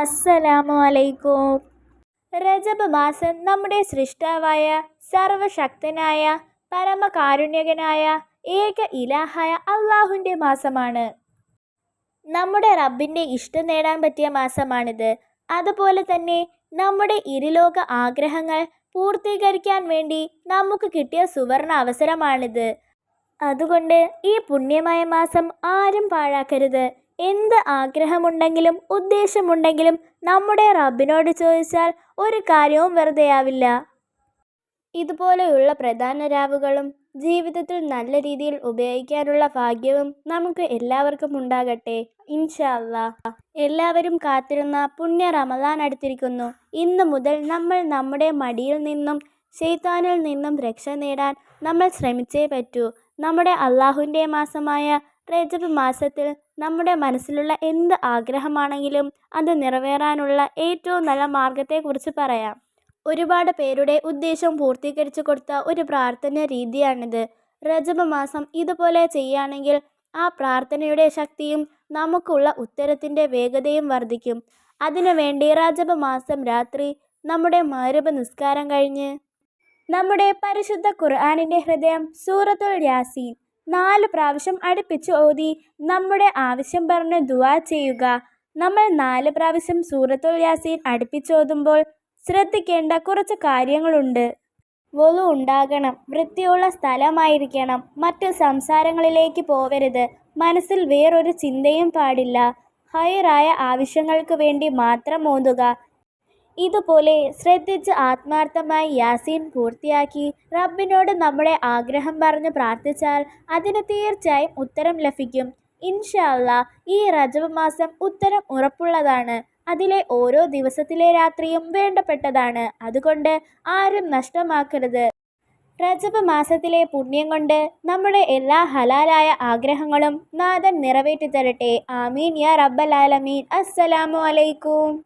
അസ്സലാമു അലൈക്കും രജബ് മാസം നമ്മുടെ സൃഷ്ടാവായ സർവശക്തനായ പരമകാരുണ്യകനായ ഏക ഇലാഹായ അള്ളാഹുവിന്റെ മാസമാണ്. നമ്മുടെ റബ്ബിന്റെ ഇഷ്ടം നേടാൻ പറ്റിയ മാസമാണിത്. അതുപോലെ തന്നെ നമ്മുടെ ഇരുലോക ആഗ്രഹങ്ങൾ പൂർത്തീകരിക്കാൻ വേണ്ടി നമുക്ക് കിട്ടിയ സുവർണ അവസരമാണിത്. അതുകൊണ്ട് ഈ പുണ്യമായ മാസം ആരും പാഴാക്കരുത്. എന്ത് ആഗ്രഹമുണ്ടെങ്കിലും ഉദ്ദേശമുണ്ടെങ്കിലും നമ്മുടെ റബ്ബിനോട് ചോദിച്ചാൽ ഒരു കാര്യവും വെറുതെയാവില്ല. ഇതുപോലെയുള്ള പ്രധാന രാവുകളും ജീവിതത്തിൽ നല്ല രീതിയിൽ ഉപയോഗിക്കാനുള്ള ഭാഗ്യവും നമുക്ക് എല്ലാവർക്കും ഉണ്ടാകട്ടെ. ഇൻഷാ അല്ലാ എല്ലാവരും കാത്തിരുന്ന പുണ്യ റമദാൻ അടുത്തിരിക്കുന്നു. ഇന്ന് മുതൽ നമ്മൾ നമ്മുടെ മടിയിൽ നിന്നും ശൈത്താനിൽ നിന്നും രക്ഷ നേടാൻ നമ്മൾ ശ്രമിച്ചേ പറ്റൂ. നമ്മുടെ അള്ളാഹുവിന്റെ മാസമായ റജബ് മാസത്തിൽ നമ്മുടെ മനസ്സിലുള്ള എന്ത് ആഗ്രഹമാണെങ്കിലും അത് നിറവേറാനുള്ള ഏറ്റവും നല്ല മാർഗത്തെക്കുറിച്ച് പറയാം. ഒരുപാട് പേരുടെ ഉദ്ദേശം പൂർത്തീകരിച്ചു കൊടുത്ത ഒരു പ്രാർത്ഥന രീതിയാണിത്. റജബ് മാസം ഇതുപോലെ ചെയ്യുകയാണെങ്കിൽ ആ പ്രാർത്ഥനയുടെ ശക്തിയും നമുക്കുള്ള ഉത്തരത്തിന്റെ വേഗതയും വർദ്ധിക്കും. അതിനുവേണ്ടി റജബ് മാസം രാത്രി നമ്മുടെ മാരപ നിസ്കാരം കഴിഞ്ഞ് നമ്മുടെ പരിശുദ്ധ ഖുർആാനിന്റെ ഹൃദയം സൂറത്തുൽ യാസീൻ നാല് പ്രാവശ്യം അടുപ്പിച്ച് ഓതി നമ്മുടെ ആവശ്യം പറഞ്ഞ് ദുവാ ചെയ്യുക. നമ്മൾ നാല് പ്രാവശ്യം സൂറത്തുൽ യാസീൻ അടുപ്പിച്ചോതുമ്പോൾ ശ്രദ്ധിക്കേണ്ട കുറച്ച് കാര്യങ്ങളുണ്ട്. വലു ഉണ്ടാകണം വൃത്തിയുള്ള സ്ഥലമായിരിക്കണം മറ്റു സംസാരങ്ങളിലേക്ക് പോവരുത്. മനസ്സിൽ വേറൊരു ചിന്തയും പാടില്ല. ഹയറായ ആവശ്യങ്ങൾക്ക് വേണ്ടി മാത്രം ഓതുക. ഇതുപോലെ ശ്രദ്ധിച്ച് ആത്മാർത്ഥമായി യാസീൻ പൂർത്തിയാക്കി റബ്ബിനോട് നമ്മുടെ ആഗ്രഹം പറഞ്ഞ് പ്രാർത്ഥിച്ചാൽ അതിന് തീർച്ചയായും ഉത്തരം ലഭിക്കും. ഇൻഷല്ല ഈ റജബ് മാസം ഉത്തരം ഉറപ്പുള്ളതാണ്. അതിലെ ഓരോ ദിവസത്തിലെ രാത്രിയും വേണ്ടപ്പെട്ടതാണ്. അതുകൊണ്ട് ആരും നഷ്ടമാക്കരുത്. റജബ് മാസത്തിലെ പുണ്യം കൊണ്ട് നമ്മുടെ എല്ലാ ഹലാലായ ആഗ്രഹങ്ങളും നാഥൻ നിറവേറ്റി തരട്ടെ ആമീൻ യാ റബ്ബൽ ആലമീൻ. അസ്സലാമു അലൈക്കും.